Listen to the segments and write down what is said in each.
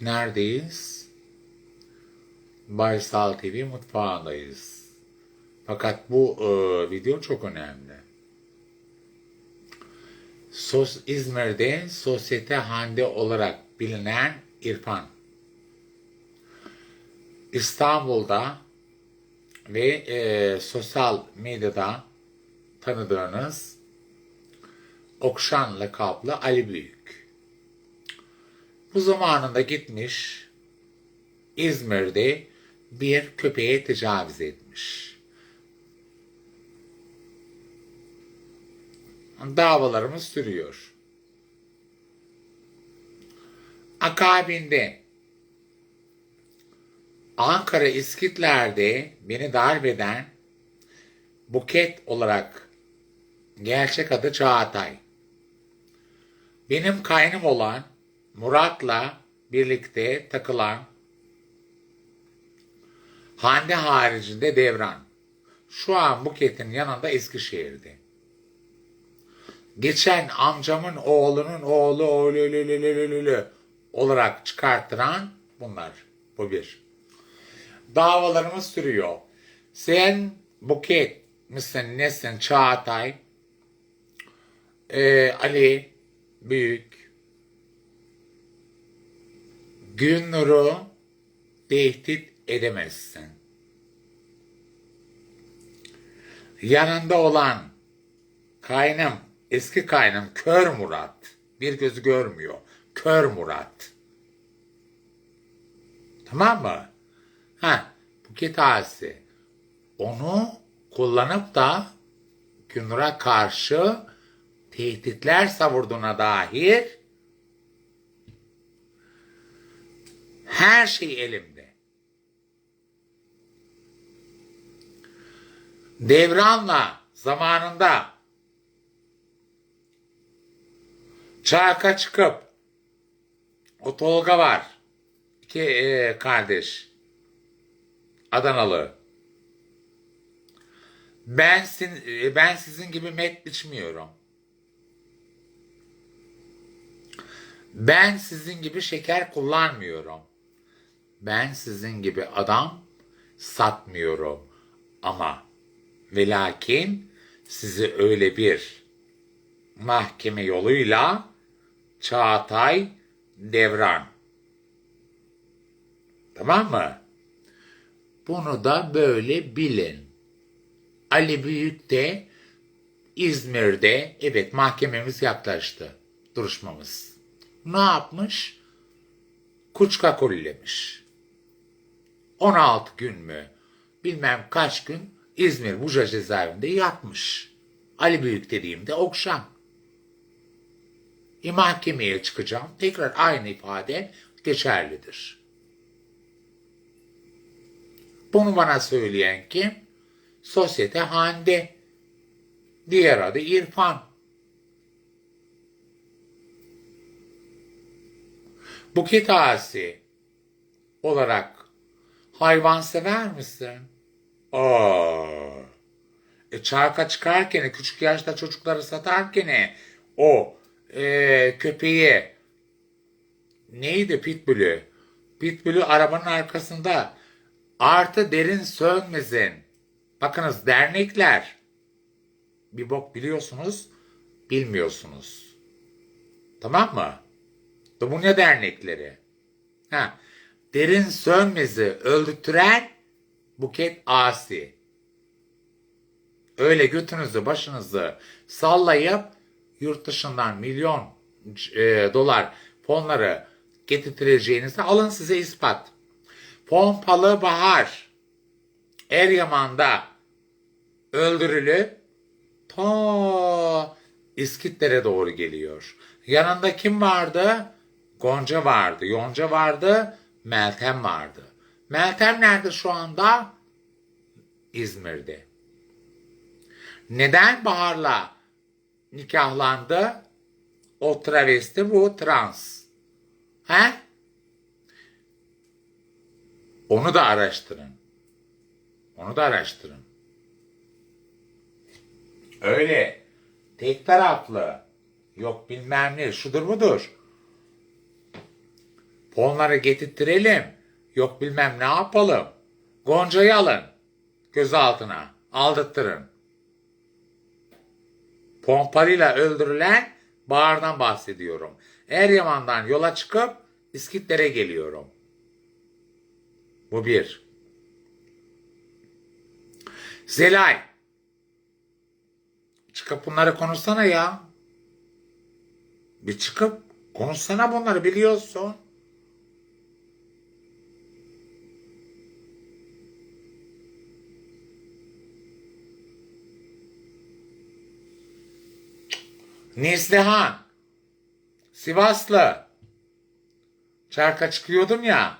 Neredeyiz? Baysal TV mutfağındayız. Fakat bu e, video çok önemli. Sos, İzmir'de Sosyete Hande olarak bilinen İrfan. İstanbul'da ve e, sosyal medyada tanıdığınız Okşan lakaplı Ali Büyük. Bu zamanında gitmiş İzmir'de bir köpeğe tecavüz etmiş. Davalarımız sürüyor. Akabinde Ankara İskitler'de beni darbeden Buket olarak gerçek adı Çağatay. Benim kaynım olan Murat'la birlikte takılan Hande haricinde Devran. Şu an Buket'in yanında Eskişehir'de. Geçen amcamın oğlunun oğlu oğlu olarak çıkartılan bunlar. Bu bir. Davalarımız sürüyor. Sen Buket misin nesin Çağatay ee, Ali Büyük Günnur'u tehdit edemezsin. Yanında olan kaynım, eski kaynım Kör Murat. Bir gözü görmüyor. Kör Murat. Tamam mı? Ha, Buket Asi. Onu kullanıp da Günnur'a karşı tehditler savurduğuna dair her şey elimde. Devranla zamanında Çark'a çıkıp o Tolga var. İki e, kardeş. Adanalı. Ben, sin- e, ben sizin gibi met biçmiyorum. Ben sizin gibi şeker kullanmıyorum. Ben sizin gibi adam satmıyorum. Ama ve lakin sizi öyle bir mahkeme yoluyla Çağatay Devran. Tamam mı? Bunu da böyle bilin. Ali Büyük de İzmir'de evet mahkememiz yaklaştı. Duruşmamız. Ne yapmış? Kuçka kollemiş. 16 gün mü? Bilmem kaç gün İzmir Buca cezaevinde yatmış. Ali Büyük dediğimde Okşan. E, mahkemeye çıkacağım. Tekrar aynı ifade geçerlidir. Bunu bana söyleyen kim? Sosyete Hande. Diğer adı İrfan. Buket Asi olarak hayvan sever misin? Aa. E çarka çıkarken, küçük yaşta çocukları satarken o e, köpeği neydi pitbull'ü? Pitbull'ü arabanın arkasında artı derin sönmesin. Bakınız dernekler bir bok biliyorsunuz, bilmiyorsunuz. Tamam mı? Ne dernekleri? Ha, derin sönmezi öldürtüren buket asi. Öyle götünüzü başınızı sallayıp yurt dışından milyon e, dolar fonları getirtileceğinizi alın size ispat. Pompalı Bahar Eryaman'da öldürülüp ta İskitlere doğru geliyor. Yanında kim vardı? Gonca vardı, Yonca vardı, Meltem vardı. Meltem nerede şu anda? İzmir'de. Neden Bahar'la nikahlandı? O travesti, bu trans. He? Onu da araştırın. Onu da araştırın. Öyle tek taraflı yok bilmem ne şudur budur. Onları getirttirelim. Yok bilmem ne yapalım. Gonca'yı alın. Gözaltına. Aldırttırın. Pompalıyla öldürülen Bahar'dan bahsediyorum. Eryaman'dan yola çıkıp İskitlere geliyorum. Bu bir. Zelay. Çıkıp bunları konuşsana ya. Bir çıkıp konuşsana bunları biliyorsun. Neslihan. Sivaslı. Çarka çıkıyordum ya.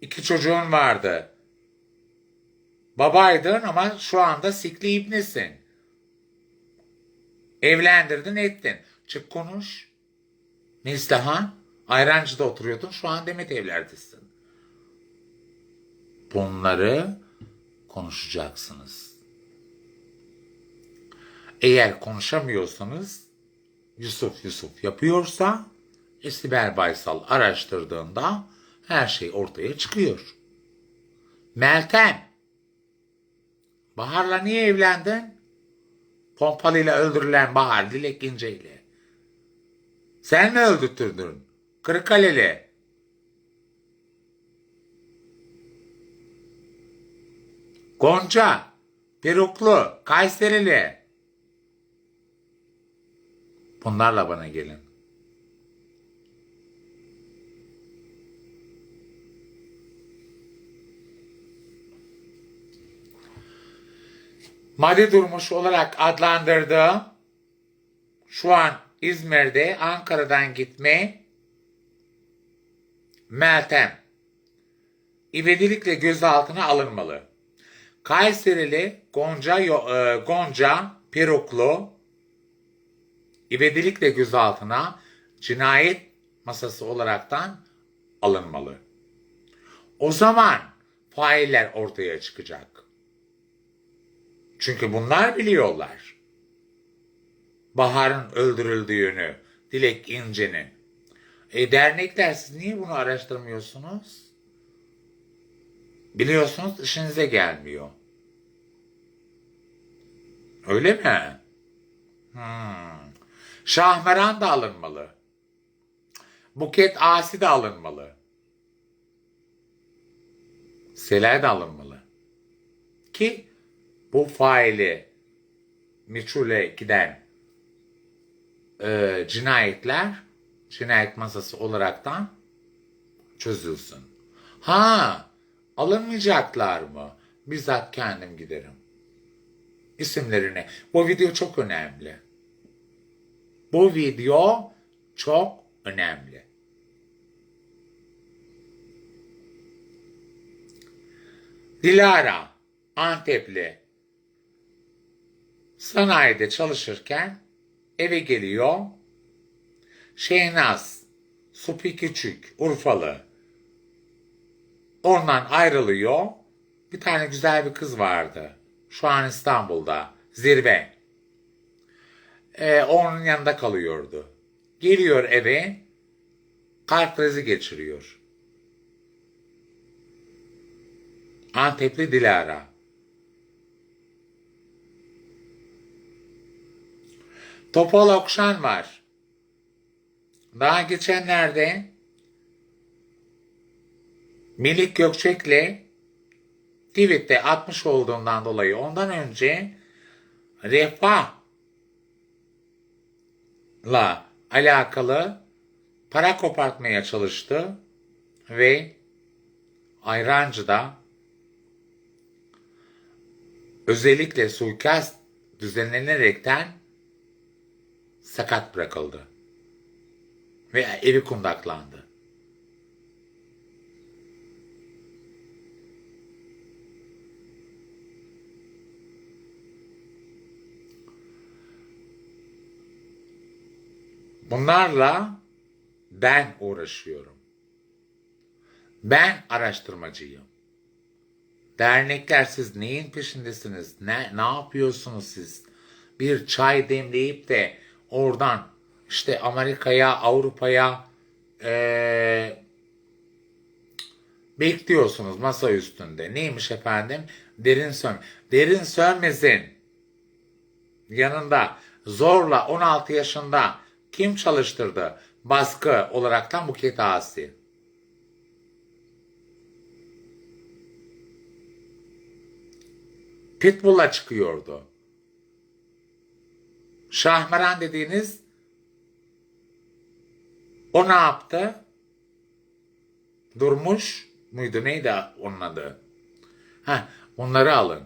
İki çocuğun vardı. Babaydın ama şu anda sikli ibnesin. Evlendirdin ettin. Çık konuş. Neslihan. Ayrancı'da oturuyordun. Şu an Demet evlerdesin. Bunları konuşacaksınız. Eğer konuşamıyorsanız Yusuf Yusuf yapıyorsa Sibel Baysal araştırdığında her şey ortaya çıkıyor. Meltem Bahar'la niye evlendin? Pompalıyla öldürülen Bahar Dilek İnce ile. Sen mi öldürttürdün? Kırıkkaleli. Gonca, Peruklu, Kayserili. Bunlarla bana gelin. Madde durmuş olarak adlandırdığı şu an İzmir'de Ankara'dan gitme Meltem ivedilikle gözaltına alınmalı. Kayserili Gonca, e, Gonca Peruklu ivedilikle gözaltına cinayet masası olaraktan alınmalı. O zaman failler ortaya çıkacak. Çünkü bunlar biliyorlar. Bahar'ın öldürüldüğünü, Dilek İnce'nin. E dernekler siz niye bunu araştırmıyorsunuz? Biliyorsunuz işinize gelmiyor. Öyle mi? Hmm. Şahmeran da alınmalı. Buket Asi de alınmalı. Selay da alınmalı. Ki bu faili meçhule giden e, cinayetler cinayet masası olaraktan çözülsün. Ha alınmayacaklar mı? Bizzat kendim giderim. İsimlerini. Bu video çok önemli. Bu video çok önemli. Dilara Antepli sanayide çalışırken eve geliyor. Şeynaz Supi Küçük Urfalı ondan ayrılıyor. Bir tane güzel bir kız vardı. Şu an İstanbul'da. Zirve. Ee, onun yanında kalıyordu. Geliyor eve. Kalp krizi geçiriyor. Antepli Dilara. Topal Okşan var. Daha geçenlerde Melik Gökçek'le tweette atmış olduğundan dolayı ondan önce refahla alakalı para kopartmaya çalıştı ve Ayrancı'da özellikle suikast düzenlenerekten sakat bırakıldı ve evi kundaklandı. Bunlarla ben uğraşıyorum. Ben araştırmacıyım. Dernekler siz neyin peşindesiniz? Ne, ne yapıyorsunuz siz? Bir çay demleyip de oradan işte Amerika'ya, Avrupa'ya eee, Bekliyorsunuz masa üstünde. Neymiş efendim? Derin sön. Derin sönmezin yanında zorla 16 yaşında kim çalıştırdı? Baskı olaraktan Buket Asi. Pitbull'a çıkıyordu. Şahmeran dediğiniz o ne yaptı? Durmuş muydu? Neydi onun adı? Ha, onları alın.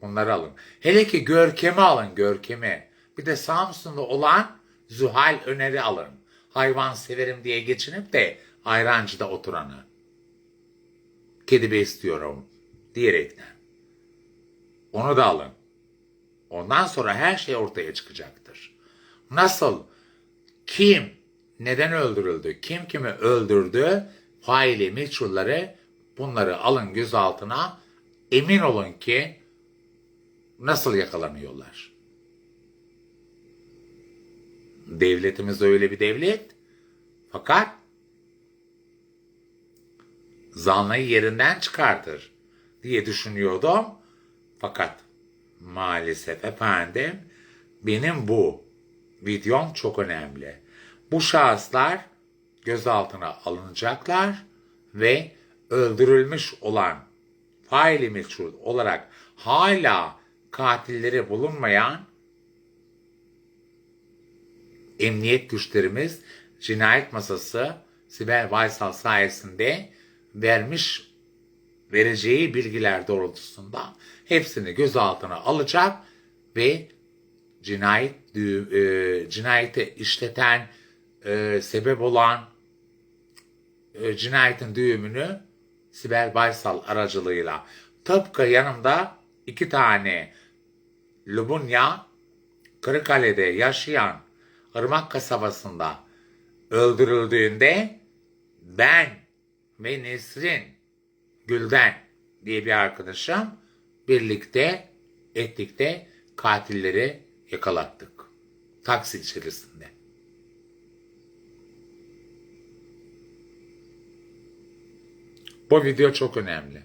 Onları alın. Hele ki Görkem'i alın, Görkem'i. Bir de Samsun'da olan Zühal Öner'i alın. Hayvan severim diye geçinip de ayrancıda oturanı. Kedi besliyorum diyerekten. Onu da alın. Ondan sonra her şey ortaya çıkacaktır. Nasıl? Kim neden öldürüldü? Kim kimi öldürdü? Faili meçhulları bunları alın gözaltına. Emin olun ki nasıl yakalanıyorlar? Devletimiz öyle bir devlet. Fakat zanlıyı yerinden çıkartır diye düşünüyordum. Fakat maalesef efendim benim bu videom çok önemli. Bu şahıslar gözaltına alınacaklar ve öldürülmüş olan faili meçhul olarak hala katilleri bulunmayan emniyet güçlerimiz cinayet masası Sibel Baysal sayesinde vermiş vereceği bilgiler doğrultusunda hepsini gözaltına alacak ve cinayet e, cinayeti işleten e, sebep olan e, cinayetin düğümünü Sibel Baysal aracılığıyla. Tıpkı yanımda iki tane Lubunya Kırıkkale'de yaşayan Irmak kasabasında öldürüldüğünde ben ve Nesrin Gülden diye bir arkadaşım birlikte etlikte katilleri yakalattık. Taksi içerisinde. Bu video çok önemli.